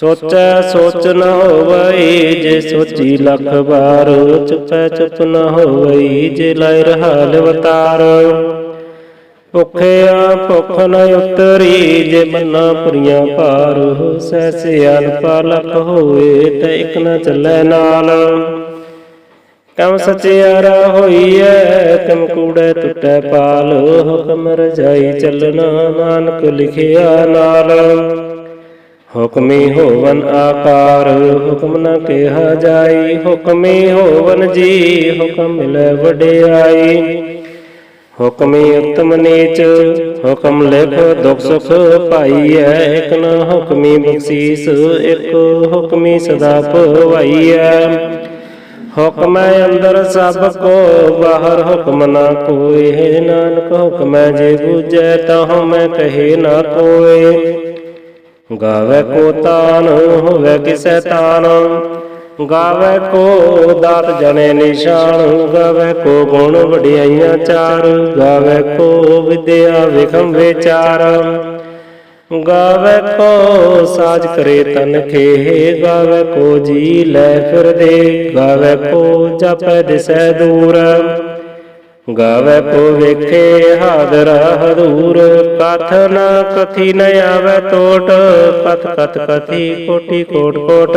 ਸੋਚੈ, ਸੋਚ ਨ ਹੋਵਈ ਜੇ ਸੋਚੀ ਲੱਖ ਵਾਰ, ਚੁਪੈ, ਚੁਪ ਨ ਹੋਵਈ ਜੇ ਲਾਇ ਰਹਾ ਲਵਤਾਰ ਭੁਖਿਆ ਭੁਖ ਨ ਉਤਰੀ ਜੇ ਮੰਨਾ ਪੁਰੀਆਂ ਭਾਰ, ਸਹਿ ਸਿਆਲ ਪਾਲਕ ਹੋਏ ਤੇ ਇਕ ਨ ਚੱਲੈ ਨਾਲ। ਕਮ ਸਚਿਆਰਾ ਹੋਈਐ, ਕਮ ਕੂੜੈ ਟੁੱਟੈ ਪਾਲ, ਹੁਕਮ ਰਜਾਈ ਚੱਲਣਾ ਨਾਨਕ ਲਿਖਿਆ ਨਾਲ। ਹੁਕਮੀ ਹੋਵਨ ਆਕਾਰ, ਹੁਕਮ ਨ ਕਿਹਾ ਜਾਈ। ਹੁਕਮੀ ਹੋਵਨ ਜੀ, ਹੁਕਮ ਮਿਲੈ ਵਡਿਆਈ। ਹੁਕਮੀ ਉਤਮ ਨੀਚ, ਹੁਕਮ ਲਿਖ ਦੁਖ ਸੁਖ ਪਾਈਐ। ਇਕ ਨ ਹੁਕਮੀ ਬਖਸ਼ੀਸ, ਇਕ ਹੁਕਮੀ ਸਦਾ ਭਵਾਈਐ। ਹੁਕਮੈ ਅੰਦਰ ਸਭ ਕੋ, ਬਾਹਰ ਹੁਕਮ ਨਾ ਕੋਏ। ਨਾਨਕ ਹੁਕਮੈ ਜੇ ਬੂਝੈ ਤਾਂ ਮੈਂ ਕਹੇ ਨਾ ਕੋਏ। ਗਾਵੇ ਕੋ ਤਾਨ, ਹੋਵੇ ਕਿਸੈ ਤਾਨ। ਗਾਵੇ ਕੋ ਦਾਤ ਜਣੇ ਨਿਸ਼ਾਨ, ਗਾਵੇ ਕੋ ਗੁਣ ਵਡਿਆਈਆਂ ਚਾਰ। ਗਾਵੇ ਕੋ ਵਿਦਿਆ ਵਿਖਮ ਵਿਚਾਰ। ਗਾਵੇ ਕੋ ਸਾਜ ਕਰੇ ਤਨ ਖੇ ਗਾਵੇ ਕੋ ਜੀ ਲੈ ਫਿਰਦੇ। ਗਾਵੇ ਕੋ ਜਪੈ ਦਿਸੈ ਦੂਰ। ਗਾਵੇ ਕੋ ਵੇਖੇ ਹਾਜ਼ਰ ਹਦੂਰ ਕਥ ਨ ਕਥੀ ਨ ਆਵੇ ਟੋਟ ਕਥ ਕਥ ਕਥੀ ਕੋਟੀ ਕੋਟ ਕੋਟ।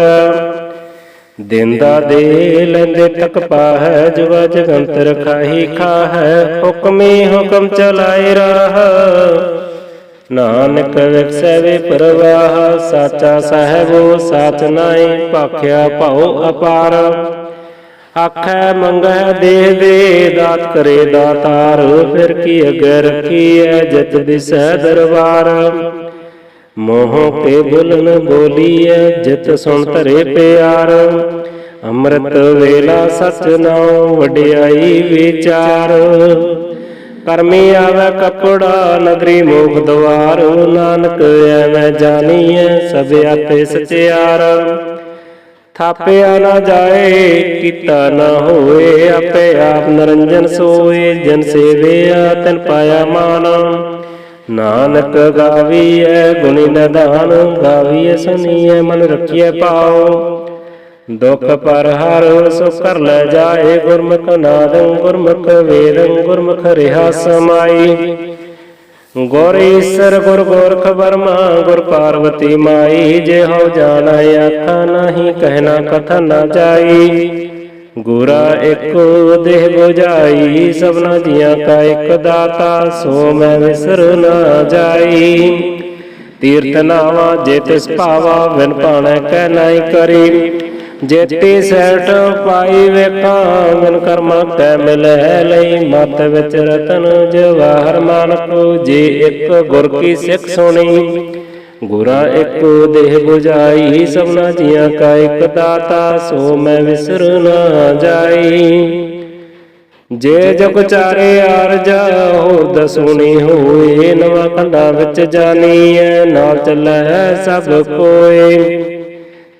ਦਿੰਦਾ ਦੇ ਲੈਂਦੇ ਤਕ ਪਾਹੈ ਜੁਗਾ ਜਗੰਤਰ ਖਾਹੀ ਖਾਹੈ, ਹੁਕਮੀ ਹੁਕਮ ਚਲਾਏ ਰਾਹ। ਨਾਨਕ ਵਿਖਸੈ ਵੇ ਪਰਵਾਹ, ਸਾਚਾ ਸਾਹਿਬੋ, ਸਾਚ ਨਾਈ ਭਾਖਿਆ ਭਾਉ ਅਪਾਰ। ਆਖੈ ਮੰਗੈ ਦੇ ਦੇ, ਦਾਤ ਕਰੇ ਦਾਤਾਰ, ਫਿਰ ਕੀ ਅਗਰ ਰੱਖੀਐ ਜਤ ਦਿਸੈ ਦਰਬਾਰ। ਮੋਹ ਕੇ ਬੁਲਨ ਬੋਲੀਐ, ਜਿਤ ਸੁਣ ਧਰੇ ਪਿਆਰ। ਅੰਮ੍ਰਿਤ ਵੇਲਾ ਸਚ ਨਾਉ, ਵਡਿਆਈ ਵਿਚਾਰ। ਕਰਮੀ ਆਵੇ ਕਪੜਾ, ਨਗਰੀ ਮੋਖ ਦਵਾਰ। ਨਾਨਕ ਐਵੇਂ ਜਾਣੀਐ ਸਭ ਆਪੇ ਸਚਿਆਰ। ਥਾਪਿਆ ਨਾ ਜਾਏ, ਕੀਤਾ ਨਾ ਹੋਏ, ਆਪੇ ਆਪ ਨਰੰਜਨ ਸੋਏ, ਜਨ ਸੇਵਿਆ, ਤਨ ਪਾਇਆ ਮਾਨ ਨਾਨਕ ਗਾਵੀਐ, ਗੁਣੀ ਨਦਾਨ ਗਾਵੀਐ ਸੁਨੀਐ, ਮਨ ਰਖੀਐ ਪਾਓ ਦੁਖ ਪਰ ਹਰ ਸੋ ਕਰ ਲੈ ਜਾਏ, ਗੁਰਮੁਖ ਨਾਦੰ, ਗੁਰਮੁਖ ਵੇਦੰ, ਗੁਰਮੁਖ ਰਿਹਾ ਸਮਾਈ। ਗੁਰ ਈਸਰ, ਗੁਰ ਗੋਰਖ ਬਰਮਾ ਗੁਰ ਪਾਰਵਤੀ ਮਾਈ, ਜੇ ਹਉ ਜਾਣਾ ਆਖਾ ਨਹੀਂ, ਕਹਿਣਾ ਕਥਨ ਨਾ ਜਾਈ। ਗੁਰਾ ਇੱਕੋ ਦੇਹ 부ਜਾਈ ਸਭਨਾ ਜੀਆਂ ਕਾ ਇੱਕ ਦਾਤਾ, ਸੋ ਮੈਂ ਵਿਸਰ ਨਾ ਜਾਈ। ਤੀਰਥ ਨਾਵਾ ਜੇ ਤਿਸ ਭਾਵਾ ਵਿਨ ਭਾਣੈ ਕਹਿ ਨਾਈ ਕਰੀ। ਜੇਤੀ ਸੈਟ ਪਾਈ ਵੇਖਾਂ ਮਨ ਕਰਮਾ ਤੈ ਮਿਲੈ ਲਈ ਮਤ ਵਿੱਚ ਰਤਨ ਜਵਾਹਰ ਮਾਨਕੋ, ਜੇ ਇੱਕ ਗੁਰ ਕੀ ਸਿੱਖ ਸੁਣੀ, ਗੁਰਾ ਇੱਕੋ ਦੇਹ 부ਜਾਈ ਸਭਨਾ ਜੀਆਂ ਕਾ ਇੱਕ ਦਾਤਾ, ਸੋ ਮੈਂ ਵਿਸਰ ਨਾ ਜਾਈ। ਜੇ ਜਗ ਚਾਰੇ ਆਰਜਾ, ਹੋਰ ਦਸੁਣੀ ਹੋਏ, ਨਵਾਂ ਕੰਡਾ ਵਿੱਚ ਜਾਣੀਐ ਨਾਲ ਚੱਲੈ ਸਭ ਕੋਏ।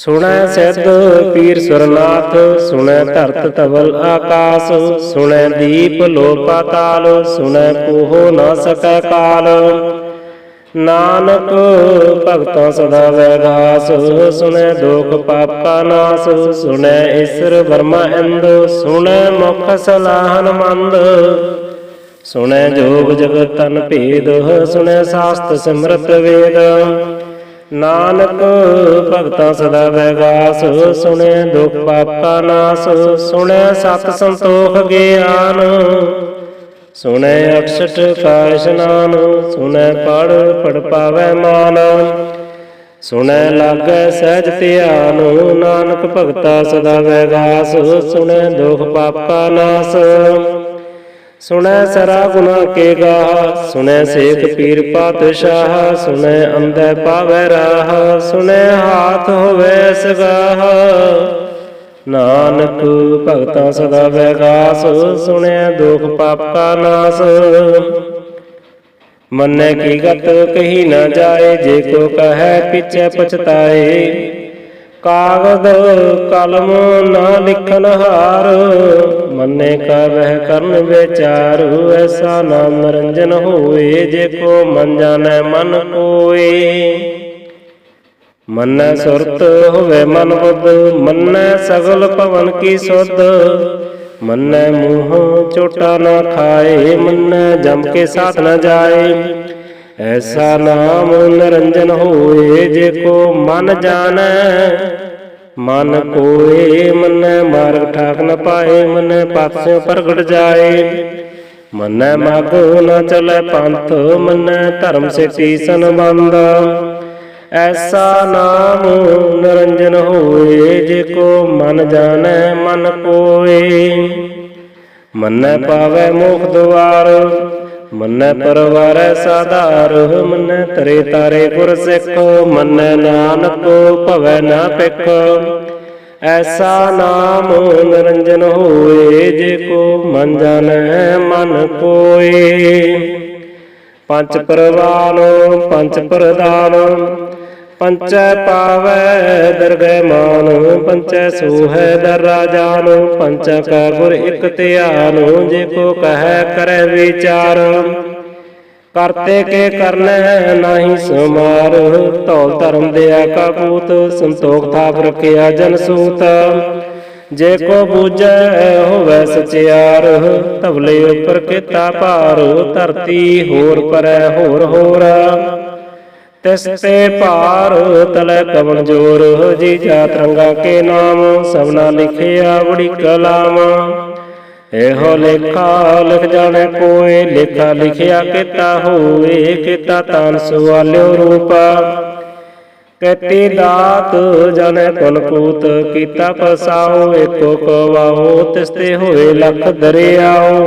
ਸੁਣੈ ਸਿੱਧ ਪੀਰ ਸੁਰਨਾਥ ਸੁਣੈ ਧਰਤ ਧਵਲ ਆਕਾਸ ਸੁਣੈ ਦੀਪ ਲੋ ਪਾਤਾਲ ਸੁਣੈ ਕੋਹ ਨ ਸਕੈ ਕਾਲ। ਨਾਨਕ ਭਗਤਾਂ ਸਦਾ ਵੈਗਾਸ ਸੁਣੈ ਦੁਖ ਪਾਪਾ ਨਾਸ ਸੁਣੈ ਈਸ਼ਰ ਬਰਮਾ ਇੰਦ ਸੁਣੈ ਮੁਖ ਸਲਾਹਨ ਮੰਦ। ਸੁਣੈ ਜੋਗ ਜਗਤ ਤਨ ਭੇਦ ਸੁਣੈ ਸਾਸਤ ਸਿਮਰਤ ਵੇਦ। ਨਾਨਕ ਭਗਤਾਂ ਸਦਾ ਵੈਗਾਸ ਸੁਣੈ ਦੁਖ ਪਾਪਾ ਨਾਸ ਸੁਣੈ ਸਤ ਸੰਤੋਖ ਗਿਆਨ। ਸੁਣੈ ਅਠਸਠ ਕਾ ਇਸ਼ਨਾਨ ਸੁਣੈ ਪੜ ਪੜ ਪਾਵੈ ਮਾਨ। ਸੁਣੈ ਲਾਗੈ ਸਹਿਜ ਧਿਆਨ, ਨਾਨਕ ਭਗਤਾ ਸਦਾ ਵੈਗਾਸ ਸੁਣੈ ਦੁਖ ਪਾਪਾ ਨਾਸ। ਸੁਣੈ ਸਰਾ ਗੁਨਾ ਕੇ ਗਾਹ, ਸੁਣੈ ਸੇਖ ਪੀਰ ਪਾਤਸ਼ਾਹ, ਸੁਣੈ ਅੰਧੈ ਪਾਵੈ ਰਾਹ, ਸੁਣੈ ਹਾਥ ਹੋਵੇ ਸਗਾਹ। ਨਾਨਕ ਭਗਤਾਂ ਸਦਾ ਵੈਗਾਸ ਸੁਣਿਆ ਦੁਖ ਪਾਪਾ ਨਾਸ। ਮੰਨੈ ਕੀ ਗਤ ਕਹੀ ਨਾ ਜਾਏ, ਜੇ ਕੋ ਕਹੈ ਪਿਛੈ ਪਛਤਾਏ। ਕਾਗਦ ਕਲਮ ਨਾ ਲਿਖਨ ਹਾਰ ਮੰਨੇ ਕਾ ਵਹਿ ਕਰਨ ਵਿਚਾਰੂ ਐਸਾ ਨਾਮ ਰੰਜਨ ਹੋਏ, ਜੇ ਕੋ ਮਨ ਜਾਣੈ ਮਨ ਕੋਏ। ਮੰਨੈ ਸੁਰਤ ਹੋਵੇ ਮਨ ਬੁੱਧ, ਮੰਨੈ ਸਗਲ ਭਵਨ ਕੀ ਸੁਧ। ਮੰਨੈ ਮੂੰਹ ਚੋਟਾ ਨਾ ਖਾਏ, ਮੰਨੈ ਜਮ ਕੇ ਸਾਥ ਨਾ ਜਾਏ। ਐਸਾ ਨਾਮ ਨਿਰੰਜਨ ਹੋਏ, ਜੇ ਕੋ ਮਨ ਜਾਣੈ ਮਨ ਕੋਏ, ਮੰਨੈ ਮਾਰਗ ਠਾਕ ਨ ਪਾਏ, ਮੰਨੈ ਪਾਸਿਓ ਪ੍ਰਗਟ ਜਾਏ। ਮੰਨੈ ਮਾਗੋ ਨ ਚਲੈ ਪੰਥ, ਮੰਨੈ ਧਰਮ ਸਿਟੀ ਸੰਬੰਧ। ਐਸਾ ਨਾਮ ਨਿਰੰਜਨ ਹੋਏ, ਜੇ ਕੋ ਮਨ ਜਾਣੈ ਮਨ ਕੋਏ। ਮੰਨੈ ਪਾਵੈ ਮੋਖ ਦੁਆਰ ਮੰਨੈ ਪਰਵਾਰੈ ਸਾਧਾਰ ਮੰਨੈ ਤਰੇ ਤਾਰੇ ਗੁਰ ਸਿੱਖੋ, ਮੰਨੈ ਨਾਨਕੋ ਭਵੈ ਨਾ ਪਿਖ ਐਸਾ ਨਾਮ ਨਿਰੰਜਨ ਹੋਏ, ਜੇ ਕੋ ਮਨ ਜਾਣੈ, ਮਨ ਕੋਏ। ਪੰਜ ਪ੍ਰਵਾਨ, ਪੰਜ ਪ੍ਰਦਾਨ ਪੰਚੈ ਪਾਵੈ ਦਰਗਹਿ ਮਾਨ, ਪੰਚੈ ਸੋਹੈ ਦਰ ਰਾਜਾਨ, ਪੰਚਾ ਕਾ ਗੁਰ ਇਕ ਧਿਆਨ, ਜੇ ਕੋ ਕਹੈ ਕਰੈ ਵਿਚਾਰ। ਕਰਤੇ ਕੇ ਕਰਨੈ ਨਾਹੀ ਸਮਾਰ, ਧੌਲ ਧਰਮ ਦਿਆ ਕਾਪੂਤ ਸੰਤੋਖ ਥਾਪ ਰਖਿਆ ਜਨ ਸੂਤ। ਜੇ ਕੋ ਬੂਝੈ ਹੋਵੇ ਸਚਿਆਰ, ਧਵਲੇ ਉਪਰ ਕੀਤਾ ਭਾਰ, ਧਰਤੀ ਹੋਰ ਪਰੈ ਹੋਰ ਹੋਰ। ਤਿਸ ਤੇ ਭਾਰ ਤਲੈ ਕਵਣ ਜੋਰ, ਜੀ ਜਾ ਤਰੰਗਾ ਕੇ ਨਾਮ, ਸਭਨਾ ਲਿਖਿਆ ਬੜੀ ਕਲਾਮ। ਇਹੋ ਲੇਖਾ ਲਿਖ ਜਾਣੇ ਕੋਏ, ਲੇਖਾ ਲਿਖਿਆ ਕੀਤਾ ਹੋਏ, ਕੀਤਾ ਤਨ ਸੁਆਲਿਓ ਰੂਪ। ਕਤੀ ਦਾਤ ਜਨੇ ਕੁਲਕੂਤ ਕੀਤਾ ਪਸਾਓ, ਏਕੋ ਕਵਾਓ ਤਿਸ ਤੇ ਹੋਏ ਲਖ ਦਰਿਆਓ।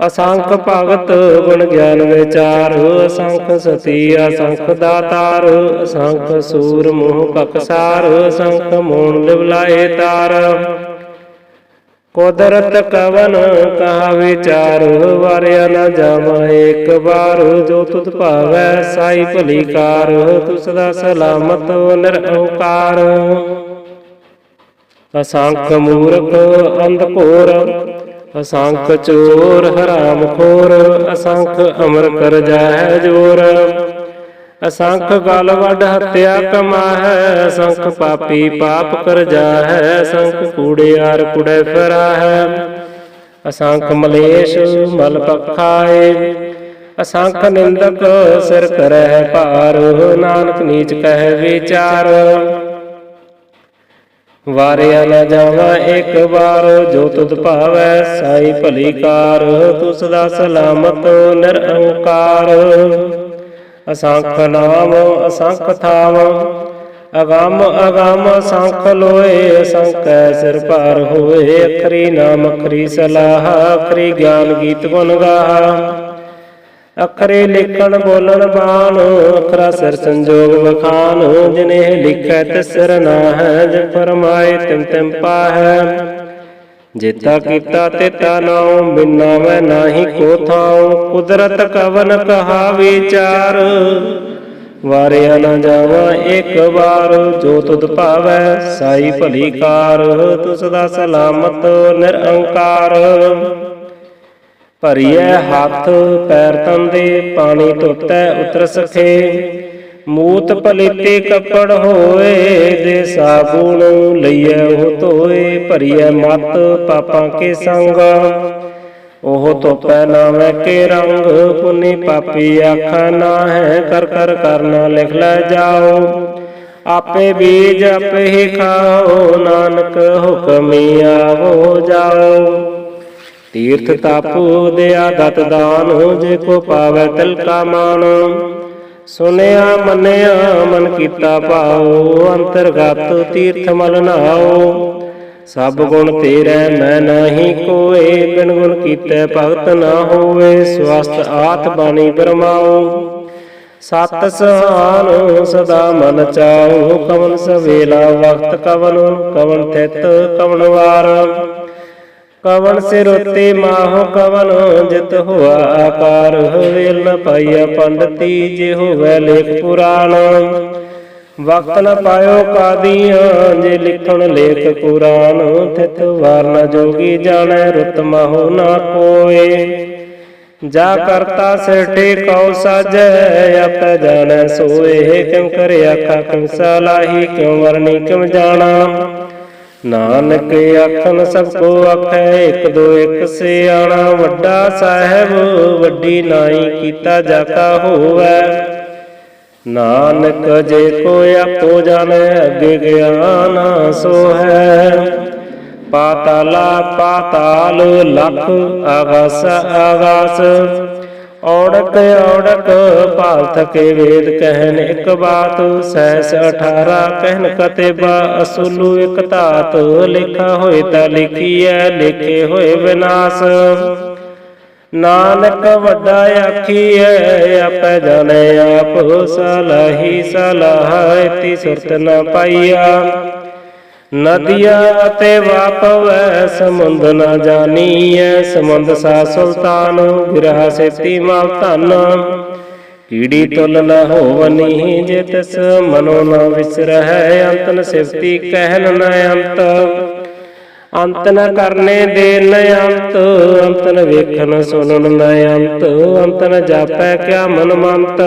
ਅਸੰਖ ਭਗਤ ਗੁਣ ਗਿਆਨ ਵਿਚਾਰ ਅਸੰਖ ਸਤੀ ਅਸੰਖ ਦਾਤਾਰ ਅਸੰਖ ਸੂਰ ਮੋਹ ਕਕਸਾਰ ਅਸੰਖ ਮੋਣ ਲਿਵਲਾਏ ਤਾਰ। ਕੁਦਰਤ ਕਵਨ ਕਹਾ ਵਿਚਾਰ ਵਾਰਿਆ ਨਾ ਜਾਵਾ ਇੱਕ ਵਾਰ ਜੋ ਤੁਧ ਭਾਵੈ ਸਾਈ ਭਲੀ ਕਾਰ ਤੂੰ ਸਦਾ ਸਲਾਮਤ ਨਿਰੰਕਾਰ ਅਸੰਖ ਮੂਰਖ ਅੰਧ ਘੋਰ ਅਸੰਖ ਚੋਰ ਹਰਾਮ ਖੋਰ, ਅਸੰਖ ਅਮਰ ਕਰ ਜਾਹਿ ਜੋਰ। ਅਸੰਖ ਗਲ ਵੱਡ ਹੱਤਿਆ ਕਮਾਹੈ, ਅਸੰਖ ਪਾਪੀ ਪਾਪ ਕਰ ਜਾਹੈ, ਅਸੰਖ ਕੂੜਿਆਰ ਕੁੜੈ ਫਿਰਾਹੈ। ਅਸੰਖ ਮਲੇਸ਼ ਮਲ ਪਖਾਏ, ਅਸੰਖ ਨਿੰਦਕ ਸਿਰ ਕਰੈ ਭਾਰ, ਨਾਨਕ ਨੀਚ ਕਹਿ ਵਿਚਾਰ। ਵਾਰਿਆ ਨਾ ਜਾਵਾ, ਇੱਕ ਵਾਰ ਜੋ ਤੁਧ ਭਾਵੈ, ਸਾਈ ਭਲੀ ਕਾਰ ਤੂੰ ਸਦਾ ਸਲਾਮਤ ਨਿਰੰਕਾਰ ਅਸੰਖ ਨਾਮ ਅਸੰਖ ਥਾਮ ਅਗੰਮ ਅਗੰਮ ਅਸੰਖ ਲੋਏ, ਅਸੰਖੈ ਸਿਰ ਭਾਰ ਹੋਏ, ਅਖਰੀ ਨਾਮ ਅਖਰੀ ਸਲਾਹ, ਅਖਰੀ ਗਿਆਨ ਗੀਤ ਗੁਣ ਗਾਹ। ਅਖਰੇ ਲਿਖਣ ਬੋਲਣ ਬਾਣ, ਅਖਰਾ ਸਿਰ ਸੰਜੋਗ ਵਖਾਨ ਜਿਨੇ ਲਿਖੈ ਤਿਸਰ ਨਾ ਜਿ ਫਰਮਾਏ ਤਿਮ ਤਿਮ ਪਾਹੈ। ਜੇਤਾ ਕੀਤਾ ਤੇਤਾ ਨਾਉ, ਬਿਨਾ ਮੈਂ ਨਾਹੀ ਕੋ ਥਾਉ, ਕੁਦਰਤ ਕਵਨ ਕਹਾ ਵਿਚਾਰ ਵਾਰਿਆ ਨਾ ਜਾਵਾ ਇੱਕ ਵਾਰ, ਜੋ ਤੁਧ ਭਾਵੈ ਸਾਈ ਭਲੀ ਕਾਰ ਤੂੰ ਸਦਾ ਸਲਾਮਤ ਨਿਰੰਕਾਰ। ਭਰੀਐ ਹੱਥ, ਪੈਰ ਤਨ ਦੇ ਪਾਣੀ ਧੋਤੈ ਉਤਰ ਸਖੇ ਮੂਤ ਪਲੀਤੇ ਕੱਪੜ ਹੋਏ ਦੇ ਸਾਬੂਣ ਲਈਐ ਉਹ ਧੋਏ। ਭਰੀਐ ਮਤ ਪਾਪਾਂ ਕੇ ਸੰਗ। ਉਹ ਧੋਪੈ ਨਾਮੈ ਕੇ ਰੰਗ, ਪੁਨੀ ਪਾਪੀ ਆਖਾ ਨਾ ਹੈ ਕਰ ਕਰ ਕਰਨਾ ਲਿਖ ਲੈ ਜਾਓ। ਆਪੇ ਬੀਜ ਆਪੇ ਹੀ ਖਾਓ, ਨਾਨਕ ਹੁਕਮੀ ਆਵੋ ਜਾਓ। ਤੀਰਥ ਤਾਪੂ ਦਿਆ ਦਤ ਦਾਨ ਹੋ ਜੇ ਕੋ ਪਾਵੈ ਤਿਲ ਕਾ ਮਾਨ ਸੁਨਿਆ ਮੰਨਿਆ ਮਨ ਕੀਤਾ ਭਾਉ, ਅੰਤਰਗਤ ਤੀਰਥ ਮਲ ਨਾਓ ਸਭ ਗੁਣ ਤੇਰੇ ਮੈਂ ਨਾਹੀ ਕੋਏ, ਬਿਨ ਗੁਣ ਕੀਤੇ ਭਗਤ ਨਾ ਹੋਵੇ ਸਵਸਤ ਆਤ ਬਾਣੀ ਬਰਮਾਓ ਸਤ ਸਹਾਨ ਸਦਾ ਮਨ ਚਾਉ, ਕਵਨ ਸਵੇਲਾ ਵਕਤ ਕਵਨ ਕਵਨ ਤਿਤ ਕਵਨ ਵਾਰ। ਕਵਨ ਸਿਰ ਉਤੇ ਮਾਹੋ ਕਵਨ ਜਿਤ ਹੋਆ ਆਕਾਰ ਵੇਲ ਨ ਪਾਈਆ ਪੰਡਤੀ ਜੇ ਹੋਵੇ ਲੇਖ ਪੁਰਾਣ। ਵਕਤ ਨ ਪਾਇਓ ਕਾਦੀਆਂ ਜੇ ਲਿਖਣ ਲੇਖ ਕੁਰਾਨ ਤਿਤ ਵਾਰ ਜੋਗੀ ਜਾਣੈ ਰੁਤ ਮਹੁ ਨਾ ਕੋਏ। ਜਾ ਕਰਤਾ ਸਿਰ ਟੇਕਉ ਸਾਜੈ, ਆਪੇ ਜਾਣੈ ਸੋਏ। ਕਿਉ ਕਰੇ ਆਖਾ ਕਿਉ ਸਲਾਹੀ, ਕਿਉ ਵਰਨੀ ਕਿਉ ਜਾਣਾ। ਨਾਨਕ ਆਖਣ ਸਭ ਕੋ ਆਖੈ, ਇੱਕ ਦੋ ਇੱਕ ਸਿਆਣਾ ਵੱਡਾ ਸਾਹਿਬ, ਵੱਡੀ ਨਾਈ ਕੀਤਾ ਜਾਤਾ ਹੋਵੈ। ਨਾਨਕ ਜੇ ਕੋ ਆਪੋ ਜਾਣੈ ਅੱਗੇ ਗਿਆਨ ਸੋ ਹੈ ਪਾਤਾਲਾ ਪਾਤਾਲ ਲਖ ਆਗਾਸ ਆਗਾਸ ਔੜਕ ਔੜਕ ਭਾਲ ਥਕੇ ਵੇਦ ਕਹਿਨ ਇੱਕ ਬਾਤ ਸਹਿਸ 18 ਕਹਿਨ ਕਤੇਬਾ, ਅਸੂਲੂ ਇੱਕ ਧਾਤ, ਲਿਖਾ ਹੋਏ ਤਾਂ ਲਿਖੀਐ, ਲਿਖੇ ਹੋਏ ਵਿਨਾਸ਼। ਨਾਨਕ ਵੱਡਾ ਆਖੀਐ, ਆਪੇ ਜਾਣੈ ਆਪ, ਸਲਾਹੀ ਸਲਾਹ, ਇਤੀ ਸੁਰਤ ਨ ਪਾਈਆ। ਨਦੀਆਂ ਅਤੇ ਵਾਪਵੈ, ਸਮੁੰਦ ਨ ਜਾਣੀਐ ਸਮੁੰਦ ਸਾ ਸੁਲਤਾਨ ਗਿਰਹ ਸੇਤੀ ਮਾਲ ਧਨ। ਕੀੜੀ ਤੁਲ ਨ ਹੋਵਨੀ ਜੇ ਤਿਸ ਮਨੋ ਨ ਵਿਸਰਹਿ ਅੰਤ ਨ ਸਿਫਤੀ ਕਹਿਨ ਨ ਅੰਤ। ਅੰਤ ਨ ਕਰਨੇ ਦੇ ਨ ਅੰਤ ਅੰਤ ਨ ਵੇਖਣ ਸੁਣਨ ਨ ਅੰਤ। ਅੰਤ ਨ ਜਾਪੈ ਕਿਆ ਮਨ ਮੰਤ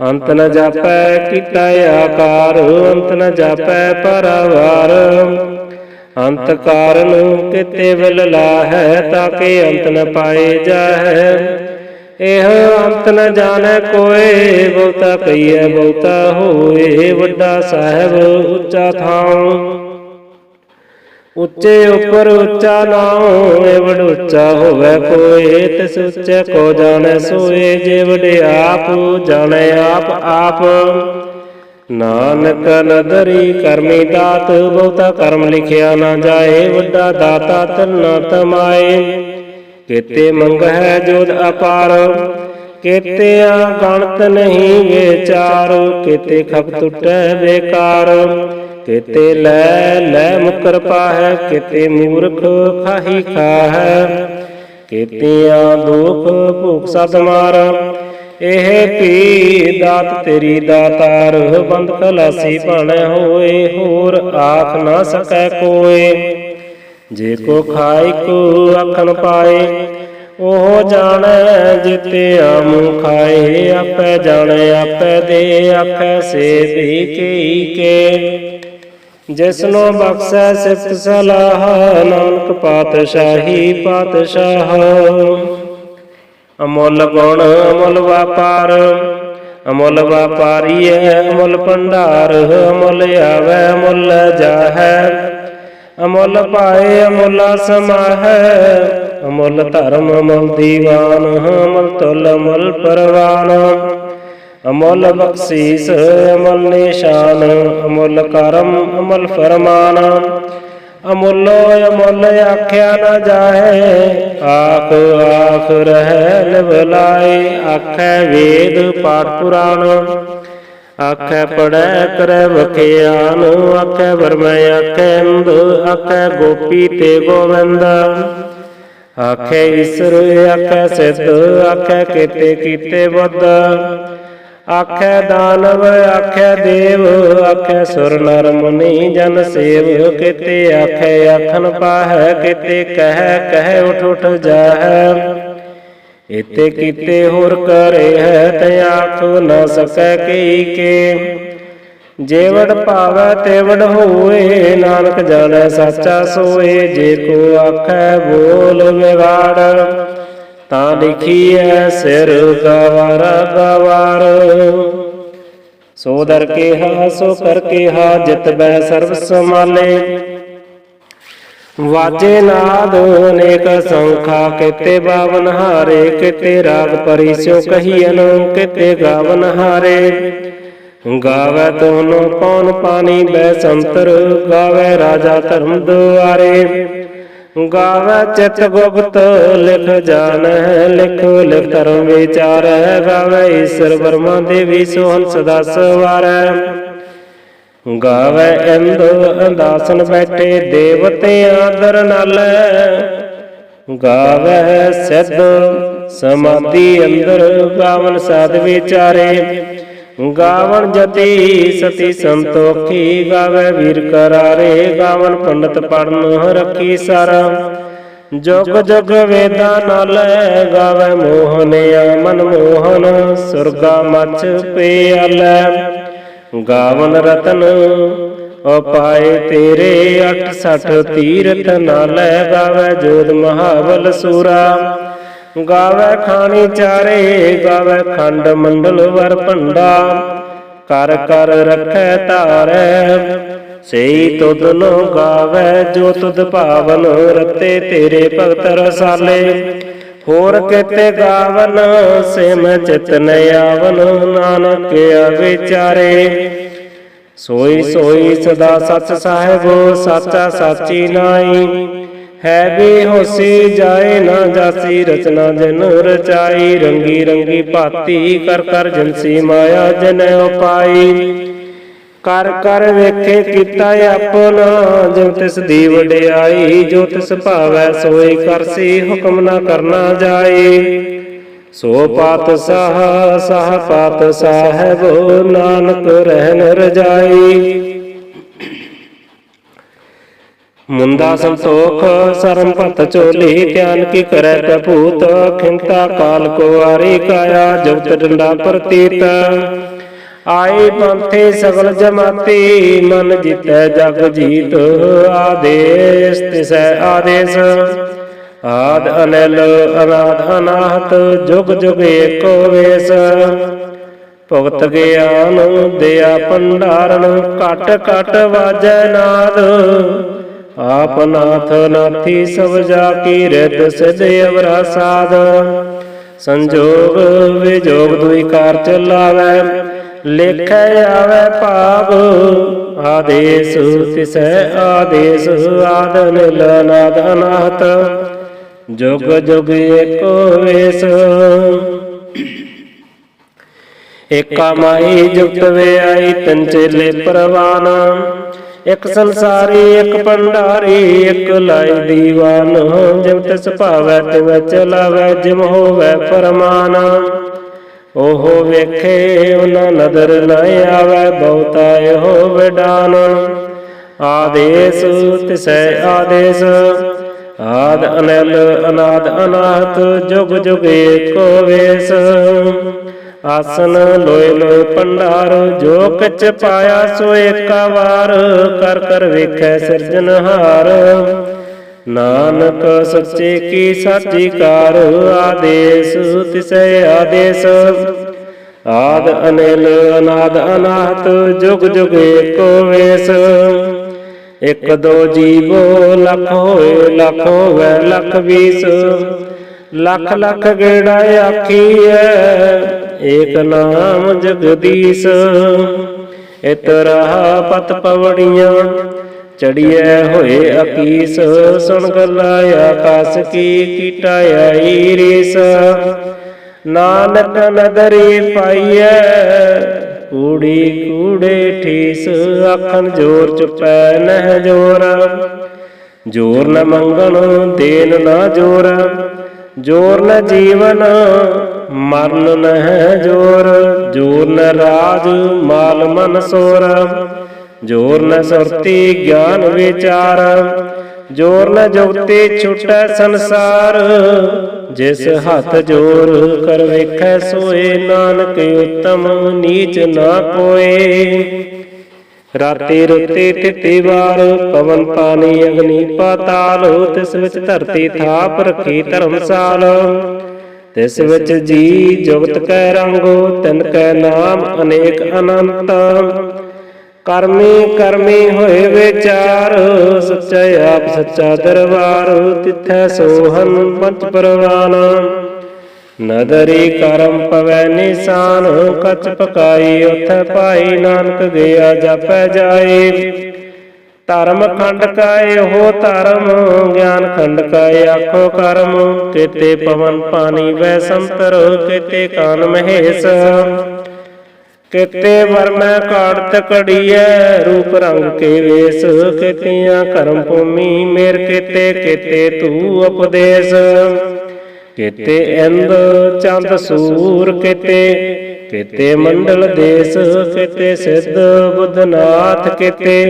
ਅੰਤ ਨ ਜਾਪੈ ਕੀਤਾ ਆਕਾਰ, ਅੰਤ ਨ ਜਾਪੈ ਪਰਵਾਰ। ਅੰਤ ਕਾਰਨ ਕਿਤੇ ਵਿਲ ਲਾਹੈ, ਤਾਂ ਕਿ ਅੰਤ ਨ ਪਾਏ ਜਾਹੈ। ਇਹ ਅੰਤ ਨ ਜਾਣੈ ਕੋਏ, ਬਹੁਤਾ ਕਈਐ ਬਹੁਤਾ ਹੋਏ, ਵੱਡਾ ਸਾਹਿਬ ਉੱਚਾ ਥਾਂ ਉੱਚੇ ਉੱਪਰ ਉੱਚਾ ਨਾਉ ਏਵੜ ਉੱਚਾ ਹੋਵੇ ਕੋਏ ਤਿਸ ਉੱਚੇ ਕੋ ਜਾਣੈ ਸੋਏ, ਜੇ ਵਡਿਆਪ ਜਾਣੈ ਆਪ ਆਪ। ਨਾਨਕ ਨਦਰੀ ਕਰਮੀ ਦਾਤ, ਬਹੁਤਾ ਕਰਮ ਲਿਖਿਆ ਨਾ ਜਾਏ, ਵੱਡਾ ਦਾਤਾ ਤਨ ਨਾ ਤਮਾਏ। ਕਿਤੇ ਮੰਗਹਿ ਜੋਦ ਅਪਾਰ, ਕਿਤਿਆ ਗਣਤ ਨਹੀਂ ਵਿਚਾਰ, ਕਿਤੇ ਖਪ ਟੁੱਟੈ ਬੇਕਾਰ। ਕਿਤੇ ਲੈ ਲੈ ਮੁਕਰ ਪਾਹੈ, ਕਿਤੇ ਮੂਰਖ ਖਾਹੀ ਖਾਹੈ। ਕਿਤਿਆਂ ਦੁਖ ਭੁਖ ਸਦ ਮਾਰ, ਇਹ ਪੀ ਦਾਤ ਤੇਰੀ ਦਾਤਾਰ, ਬੰਦ ਕਲਾਸੀ ਭਾਣੈ ਹੋਏ, ਹੋਰ ਆਖ ਨਾ ਸਕੈ ਕੋਏ। ਜੇ ਕੋ ਖਾਇ, ਕੋ ਆਖਣ ਪਾਏ ਉਹ ਜਾਣੈ ਜਿਤੇ ਆਮ ਖਾਏ, ਆਪੇ ਜਾਣੈ, ਆਪੇ ਦੇ ਆਖੈ ਸੇ ਵੀ ਕੀ ਕੇ। ਜਿਸਨੋ ਬਖਸ਼ੈ ਸਿਫਤ ਸਲਾਹ, ਨਾਨਕ ਪਾਤਸ਼ਾਹੀ ਪਾਤਸ਼ਾਹ। ਅਮੁੱਲ ਗੁਣ ਅਮੁੱਲ ਵਪਾਰ, ਅਮੁੱਲ ਵਪਾਰੀ ਹੈ ਅਮੁੱਲ ਭੰਡਾਰ, ਅਮੁੱਲ ਆਵੈ ਅਮੁੱਲ ਜਾਹੈ। ਅਮੁੱਲ ਪਾਏ ਅਮੁੱਲ ਸਮਾਹੈ ਅਮੁੱਲ ਧਰਮ ਅਮੁੱਲ ਦੀਵਾਨ, ਅਮਲ ਤੁਲ ਅਮਲ ਪਰਵਾਨ। ਅਮੁੱਲ ਬਖਸ਼ੀਸ, ਅਮਲ ਨਿਸ਼ਾਨ, ਅਮੁੱਲ ਕਰਮ, ਅਮਲ ਫਰਮਾਨ। ਅਮੁੱਲੋ ਅਮੁੱਲ ਆਖਿਆ ਨਾ ਜਾਏ, ਆਖ ਆਖ ਰਹਿ ਲਿਵਲਾਏ ਆਖੈ ਵੇਦ ਪਾਠ ਪੁਰਾਣ। ਆਖੈ ਪੜੈ ਕਰੈ ਵਖਿਆਨ, ਆਖੈ ਵਰਮੈ ਆਖੈ ਅੰਧ, ਆਖੈ ਗੋਪੀ ਤੇ ਗੋਵਿੰਦ। ਆਖੈ ਈਸ਼ਰ, ਆਖੈ ਸਿੱਧ, ਆਖੈ ਕੀਤੇ ਕੀਤੇ ਬੁੱਧ। ਆਖੈ ਦਾਨਵ, ਆਖੈ ਦੇਵ, ਆਖੈ ਸੁਰ ਨਰ ਮੁਨੀ ਜਨ ਸੇਵ। ਕਿਤੇ ਆਖੈ ਆਖਨ ਪਾਹੈ, ਕਿਤੇ ਕਹਿ ਕਹਿ ਉਠ ਉਠ ਜਾਹੈ। ਇਤੇ ਕੀਤੇ ਹੋਰ ਕਰੇ ਹੈ, ਤੇ ਆਖ ਨਾ ਸਕੈ ਕੀ ਕੇ। ਜੇਵੜ ਭਾਵੈ ਤੇਵੜ ਹੋਏ ਨਾਨਕ ਜਾਣੈ ਸਾਚਾ ਸੋਏ ਜੇ ਕੋ ਆਖੈ ਬੋਲ ਵਿਗਾੜ। ਤਾਂ ਲਿਖੀਐ ਸਿਰ ਗਵਾਰ ਗਵਾਰ ਸੋ ਦਰ ਕੇ ਹਾ ਸੋ ਕਰ ਕੇ ਹਾ ਜਿਤ ਬੈ ਸਰਬ ਸਮਾਲੇ। ਵਾਜੇ ਨਾਦ ਅਨੇਕ ਸੰਖਾ ਕਿਤੇ ਬਾਵਨ ਹਾਰੇ ਕਿਤੇ ਰਾਗ ਪਰਿਸਿਓ ਕਹੀਨ ਕਿਤੇ ਗਾਵਨ ਹਾਰੇ। ਗਾਵੇ ਤੋਨੋ ਪੌਨ ਪਾਣੀ ਬੈ ਸੰਤਰ, ਗਾਵੇ ਰਾਜਾ ਧਰਮ ਦੁਆਰੇ। ਗਾਵੇ ਚਿਤ ਗੁਪਤ, ਲਿਖ ਜਾਣੈ, ਲਿਖ ਲਿਖ ਧਰਮ ਵਿਚਾਰੈ, ਗਾਵੇ ਈਸ਼ਰ ਬਰਮਾ ਦੇਵੀ ਸੋਹਣ ਸਦਾ ਸਵਾਰੈ ਗਾਵੇ ਇੰਦ ਅੰਦਾਸਨ ਬੈਠੇ, ਦੇਵਤੇ ਆਦਰ ਨਾਲੈ। ਗਾਵੇ ਸਿੱਧ ਸਮਾਧੀ ਅੰਦਰ, ਗਾਵਨ ਸਾਧ ਵਿਚਾਰੇ। ਗਾਵਣ ਜਤੀ ਸਤੀ ਸੰਤੋਖੀ ਗਾਵੇ ਵੀਰ ਕਰਾਰੇ, ਗਾਵਣ ਪੰਡਤ ਪੜਨ ਰੱਖੀ ਸਰ। ਜੁਗ ਜੁਗ ਵੇਦਾਂ ਨਾਲ ਗਾਵੇ ਮੋਹਨਿਆ ਮਨ ਮੋਹਨ, ਸੁਰਗਾ ਮਚ ਪਿਆਲੈ। ਗਾਵਨ ਰਤਨ ਉਪਾਏ ਤੇਰੇ 68 ਤੀਰਥ ਨਾਲੇ ਗਾਵੇ ਜੋਦ ਮਹਾਬਲ ਸੂਰਾ। ਗਾਵੇ ਖਾਣੀ ਚਾਰੇ, ਗਾਵੇ ਖੰਡ ਮੰਡਲ ਵਰ ਭੰਡਾ। ਕਰ ਕਰ ਰੱਖੈ ਧਾਰੈ, ਸਈ ਤੁਧ ਨੋ ਗਾਵੇ, ਜੋ ਤੁਧ ਭਾਵਨ ਰਤੇ ਤੇਰੇ ਭਗਤ ਰਸਾਲੇ। ਹੋਰ ਕਿਤੇ ਗਾਵਨ, ਸਿਮ ਚਿਤ ਨ ਆਵਨ, ਨਾਨਕ ਵਿਚਾਰੇ ਸੋਈ ਸੋਈ ਸਦਾ ਸਚ ਸਾਹਿਬ, ਸਾਚਾ ਸਾਚੀ ਨਾਈ ਹੈ ਵੀ ਹੋਸੀ ਜਾਏ ਨਾ ਜਾਸੀ, ਰਚਨਾ ਜਨ ਰਚਾਈ ਰੰਗੀ ਰੰਗੀ ਭਾਤੀ, ਕਰ ਕਰ ਜਨਸੀ ਮਾਇਆ ਜਨ ਉਪਾਈ। ਕਰ ਕਰ ਵੇਖੇ ਕੀਤਾ ਆਪਣਾ ਜੋ ਤਿਸ ਦੀ ਵਡਿਆਈ, ਜੋ ਤਿਸ ਭਾਵੈ ਸੋਈ ਕਰਸੀ ਹੁਕਮ ਨਾ ਕਰਨਾ ਜਾਏ ਸੋ ਪਾਤ ਸਾਹ ਸਾਹ ਪਾਤ ਸਾਹਿਬ, ਨਾਨਕ ਰਹਿਣ ਰਜਾਈ। ਮੁੰਦਾ ਸੰਤੋਖ, ਸਰਮ ਪਤ ਚੋਲੀ, ਧਿਆਨ ਕੀ ਕਰੈ ਕਪੂਤ ਖਿੰਤਾ ਕਾਲ ਕੋ ਆਰੀ ਕਾਇਆ ਜਗਤ ਡੰਡਾ ਪ੍ਰਤੀਤ। ਆਏ ਪੰਥੇ ਸਗਲ ਜਮਾਤੀ, ਮਨ ਜਿਤੈ ਜਗ ਜੀਤ, ਆਦੇਸ ਤਿਸੈ ਆਦੇਸ। ਆਦ ਅਨਲ, ਅਨਾਦ ਅਨਾਹਤ, ਜੁਗ ਜੁਗ ਏਕੋ ਵੇਸ। ਭਗਤ ਗਿਆਨ, ਦਿਆ ਭੰਡਾਰਨ, ਘਟ ਘਟ ਵਾਜੈ ਨਾਦ। ਆਪ ਨਾਥ ਨਾਥੀ ਸਭ ਜਾ ਕੀ ਰਿਤ ਸਿਧ ਅਵਰਾ ਸਾਧ ਸੰਜੋਗ ਵਿਜੋਗ ਦੁਇ ਕਾਰ ਚਲਾਵੈ, ਲੇਖੈ ਆਵੈ ਭਾਵ, ਆਦੇਸ ਤਿਸੈ ਆਦੇਸ ਆਦ ਨਿਲ ਨਾਦ ਅਨਾਹਤ ਜੁਗ ਜੁਗ ਏਕੋ ਵੇਸ। ਏਕਾ ਮਾਈ ਜੁਗਤ ਵੇ ਆਈ ਤਨ ਚੇਲੇ ਪ੍ਰਵਾਨ। ਇਕ ਸੰਸਾਰੀ, ਇਕ ਪੰਡਾਰੀ ਇਕ ਲਾਈ ਦੀਵਾਨ। ਜਿਵ ਤਿਸ ਭਾਵੈ, ਤਿਵ ਚਲਾਵੈ, ਜਿਮ ਹੋਵੈ ਫਰਮਾਨ ਓਹੋ ਵੇਖੇ, ਉਹਨਾਂ ਨਦਰ ਨ ਆਵੈ, ਬਹੁਤਾ ਹੋ ਵਿਡਾਨ। ਆਦੇਸ, ਤਿਸੈ ਆਦੇਸ। ਆਦ ਅਨਲ ਅਨਾਦ ਅਨਾਥ ਜੁਗ ਜੁਗ ਏਕੋ ਵੇਸ। ਆਸਨ ਲੋਏ ਲੋਏ ਪੰਡਾਰ ਜੋ ਕਚ ਪਾਇਆ ਸੋ ਏਕਾ ਵਾਰ ਕਰ ਕਰ ਵੇਖੈ ਸਿਰਜਨਹਾਰ ਨਾਨਕ ਸੱਚੇ ਕੀ ਸਾਚੀ ਕਾਰ, ਆਦੇਸ ਤਿਸੈ ਆਦੇਸ। ਆਦ ਅਨਿਲ, ਅਨਾਦ ਅਨਾਹਤ ਜੁਗ ਜੁਗ ਏਕੋ ਵੇਸ। ਇਕ ਦੋ ਜੀਵੋ, ਲੱਖ ਹੋਏ, ਲੱਖ ਹੋਵੇ, ਲੱਖ ਵੀਸ। ਲੱਖ ਲੱਖ ਗੇੜਾ ਆਖੀਐ ਏਕ ਨਾਮ ਜਗਦੀਸ਼ ਇਤਰਾ ਪਤ ਪਵੜੀਆਂ ਚੜੀਐ ਹੋਏ ਅਕੀਸ, ਸੁਣ ਗੱਲਾਂ ਆਕਾਸ ਕੀ ਕੀਟਾ ਆਈ ਰੀਸ। ਨਾਨਕ ਨਦਰੀ ਪਾਈਐ, ਕੂੜੀ ਕੂੜੇ ਠੀਸ, ਆਖਣ ਜੋਰ ਚੁਪੈ ਨਹਿ ਜੋਰ। ਜੋਰ ਨ ਮੰਗਣ ਦੇਨ ਨਾ ਜੋਰ। ਜੋਰ ਨ ਜੀਵਨ ਮਰਨ ਨ ਜੋਰ ਜੋਰ ਨ ਰਾਜ, ਮਾਲ ਮਨ ਸੋਰ। ਜੋਰ ਨ ਸੁਰਤੀ ਗਿਆਨ ਵਿਚਾਰ, ਜੋਰ ਨ ਜੁਗਤੀ ਛੁਟੈ ਸੰਸਾਰ। ਜਿਸ ਹੱਥ ਜੋਰ ਕਰ ਵੇਖੈ ਸੋਏ, ਨਾਨਕ ਉਤਮ ਨੀਚ ਨਾ ਕੋਏ। ਰਾਤੀ ਰੁੱਤੀ ਤਿੱਤੀ ਵਾਰ, ਪਵਨ ਪਾਣੀ ਅਗਨੀ ਪਾਤਾਲ, ਤਿਸ ਵਿੱਚ ਧਰਤੀ ਥਾਪ ਰੱਖੀ ਧਰਮਸਾਲ। ਤਿਸ ਵਿੱਚ ਜੀ ਜੁਗਤ ਕੈ ਰੰਗੋ, ਤਿਨ ਕੈ ਨਾਮ ਅਨੇਕ ਅਨੰਤ। ਕਰਮੀ ਕਰਮੀ ਹੋਏ ਵਿਚਾਰ, ਸੱਚਾ ਆਪ ਸੱਚਾ ਦਰਬਾਰ, ਤਿੱਥੈ ਸੋਹਨ ਪੰਚ ਪਰਵਾਨ। ਨਦਰੀ ਕਰਮ ਪਵੈ ਨਿਸ਼ਾਨ, ਕਚ ਪਕਾਈ ਉਥੈ ਪਾਈ ਨਾਨਕ ਗਿਆ, ਜਾਪੈ ਜਾਏ। ਧਰਮ ਖੰਡ ਕਾਏ ਹੋ ਧਰਮ ਗਿਆਨ ਖੰਡ ਕਾਏ ਆਖੋ ਕਰਮ। ਕੀਤੇ ਪਵਨ ਪਾਣੀ ਵੈ ਸੰਤਰ ਕੀਤੇ ਕਾਨ ਮਹੇਸ਼। ਕਿਤੇ ਵਰਮੈ ਕਾੜਤ ਕੜੀਐ ਰੂਪ ਰੰਗ ਕੇ ਵੇਸ। ਕਿਤਿਆਂ ਕਰਮ ਭੂਮੀ ਮੇਰ ਕਿਤੇ ਕਿਤੇ ਤੂ ਉਪਦੇਸ਼। ਕਿਤੇ ਇੰਦ ਚੰਦ ਸੂਰ ਕਿਤੇ ਕਿਤੇ ਮੰਡਲ ਦੇਸ। ਕਿਤੇ ਸਿੱਧ ਬੁੱਧਨਾਥ ਕਿਤੇ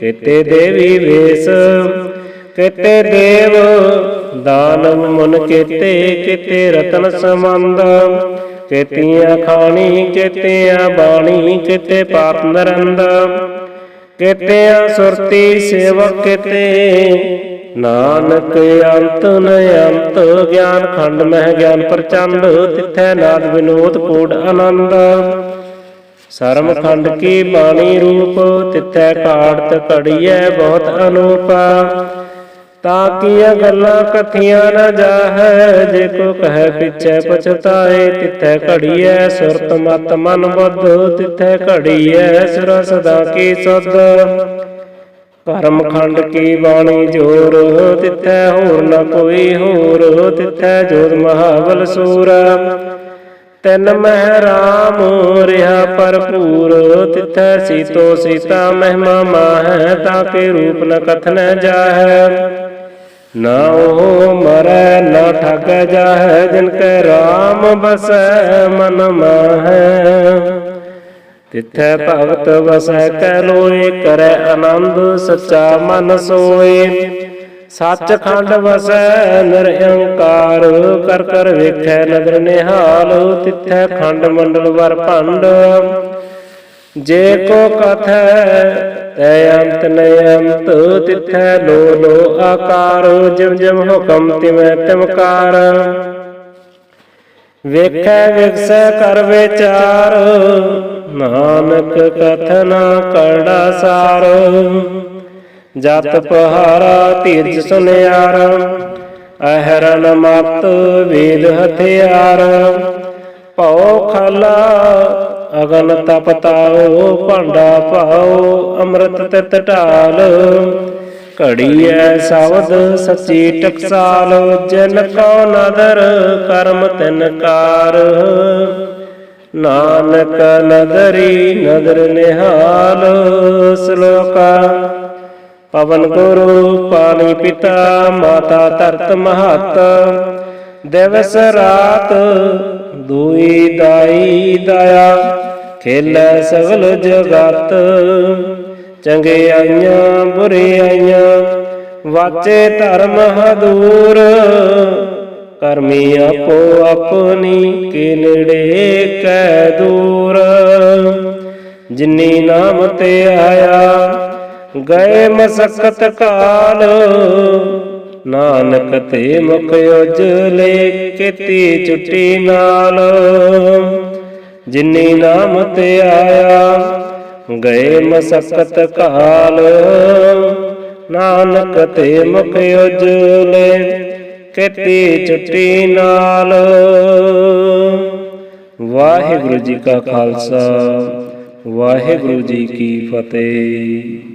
ਕਿਤੇ ਦੇਵੀ ਵੇਸ, ਕਿਤੇ ਦੇਵ, ਦਾਨਵ ਮਨ ਕਿਤੇ ਕਿਤੇ ਰਤਨ ਸਮੰਦ ਕਿਤਿਆਂ ਖਾਣੀ ਕਿਤਿਆਂ ਬਾਣੀ ਕਿਤੇ ਪਾਪ ਨਰੰਦ। ਕਿਤਿਆਂ ਸੁਰਤੀ ਸੇਵਕ ਕਿਤੇ, ਨਾਨਕ ਅੰਤ ਨ ਅੰਤ, ਗਿਆਨ ਖੰਡ ਮਹਿ ਗਿਆਨ ਪ੍ਰਚੰਡ, ਤਿਥੈ ਨਾਦ ਵਿਨੋਦ ਕੋਡ ਆਨੰਦ। ਸਰਮ ਖੰਡ ਕੀ ਬਾਣੀ ਰੂਪ, ਤਿਥੈ ਕਾੜਤ ਘੜੀਐ ਬਹੁਤ ਅਨੂਪਾ। ਤਾਂ ਕੀਆਂ ਗੱਲਾਂ ਕਥੀਆਂ ਨ ਜਾਹੈ, ਜੇ ਕੋ ਕਹੈ ਪਿਛੈ ਪਛਤਾਏ, ਤਿਥੈ ਘੜੀਐ ਸੁਰਤ ਮਤ ਮਨ ਬੁੱਧ, ਤਿਥੈ ਘੜੀਐ ਸੁਰ ਸਦਾ ਕੀ ਸੁਧ। ਕਰਮ ਖੰਡ ਕੀ ਬਾਣੀ ਜੋਰ, ਤਿਥੈ ਹੋਰ ਨ ਕੋਈ ਹੋਰ, ਤਿਥੈ ਜੋਤ ਮਹਾਬਲ ਸੂਰ। ਤਿਨ ਮਹਿ ਰਾਮ, ਰਿਹਾ ਭਰਪੂਰ ਤਿਥੈ ਸੀਤੋ ਸੀਤਾ, ਮਹਿਮਾ ਮਾਹੈ ਤਾਂ ਕੇ ਰੂਪ ਨ ਕਥਨ ਜਾਹੈ। ਨਾ ਉਹ ਮਰੈ, ਨਾ ਠਗੈ ਜਾਹੈ, ਜਿਨ ਕੈ ਰਾਮ ਬਸੈ ਮਨ ਮਾਹੈ। ਤਿਥੈ ਭਗਤ ਵਸੈ, ਕੈ ਲੋਏ, ਕਰੈ ਆਨੰਦ, ਸੱਚਾ ਮਨ ਸੋਏ। ਸੱਚ ਖੰਡ ਵਸੈ ਨਿਰੰਕਾਰ ਕਰ ਕਰ ਵੇਖੈ ਨਦਰ ਨਿਹਾਲ ਤਿਥੈ ਖੰਡ ਮੰਡਲ ਵਰ ਭੰਡ। ਜੇ ਕੋ ਕਥੈ, ਤੈ ਅੰਤ ਨ ਤਿਥੈ ਲੋ ਲੋ ਆਕਾਰ, ਜਿਮ ਜਿਮ ਹੁਕਮ ਤਿਵੈ ਤਿਮਕਾਰ। ਵੇਖੈ ਵਿਗਸੈ ਕਰ ਵਿਚਾਰ, ਨਾਨਕ ਕਥਨਾ ਕਰੜਾ ਸਾਰ। ਜਤ ਪਹਾਰਾ ਧੀਰਜ ਸੁਨਿਆਰ। ਅਹਰਨ ਮਤ ਵੇਦ ਹਥਿਆਰ। ਭਉ ਖਾਲਾ ਅਗਨ ਤਪ ਤਾਓ ਭਾਂਡਾ ਪਾਓ ਅੰਮ੍ਰਿਤ ਤਿਤ ਢਾਲ। ਘੜੀਐ ਸ਼ਬਦ ਸੱਚੀ ਟਕਸਾਲ ਜਿਨ ਕੋ ਨਦਰ ਕਰਮ ਤਿਨ ਕਾਰ। ਨਾਨਕ ਨਦਰੀ ਨਦਰ ਨਿਹਾਲ ਸ਼ਲੋਕਾ ਪਵਨ ਗੁਰੂ ਪਾਣੀ ਪਿਤਾ, ਮਾਤਾ ਧਰਤ ਮਹਤ। ਦਿਵਸ ਰਾਤ ਦੂਈ ਦਾਈ ਦਇਆ, ਖੇਲੇ ਸਗਲ ਜਗਤ। ਚੰਗੇ ਆਈਆਂ, ਬੁਰੇ ਆਈਆਂ, ਵਾਚੇ ਧਰਮ ਹਦੂਰ। ਕਰਮੀ ਆਪੋ ਆਪਣੀ ਕੇ ਨੇੜੇ ਕੈ ਦੂਰ। ਜਿਨੀ ਨਾਮ ਤੇ ਆਇਆ ਗਏ ਮਸਕਤ ਕਾਲ। ਨਾਨਕ ਤੇ ਮੁਖ ਉਜਲੇ ਕੀਤੀ ਚੁੱਟੀ ਨਾਲ। ਜਿਨੀ ਨਾਮ ਤੇ ਆਇਆ, ਗਏ ਮਸਕਤ ਕਾਲ। ਨਾਨਕ ਤੇ ਮੁਖ ਉਜਲੇ ਕੀਤੀ ਚੁੱਟੀ ਨਾਲ। ਵਾਹਿਗੁਰੂ ਜੀ ਕਾ ਖਾਲਸਾ, ਵਾਹਿਗੁਰੂ ਜੀ ਕੀ ਫਤਿਹ।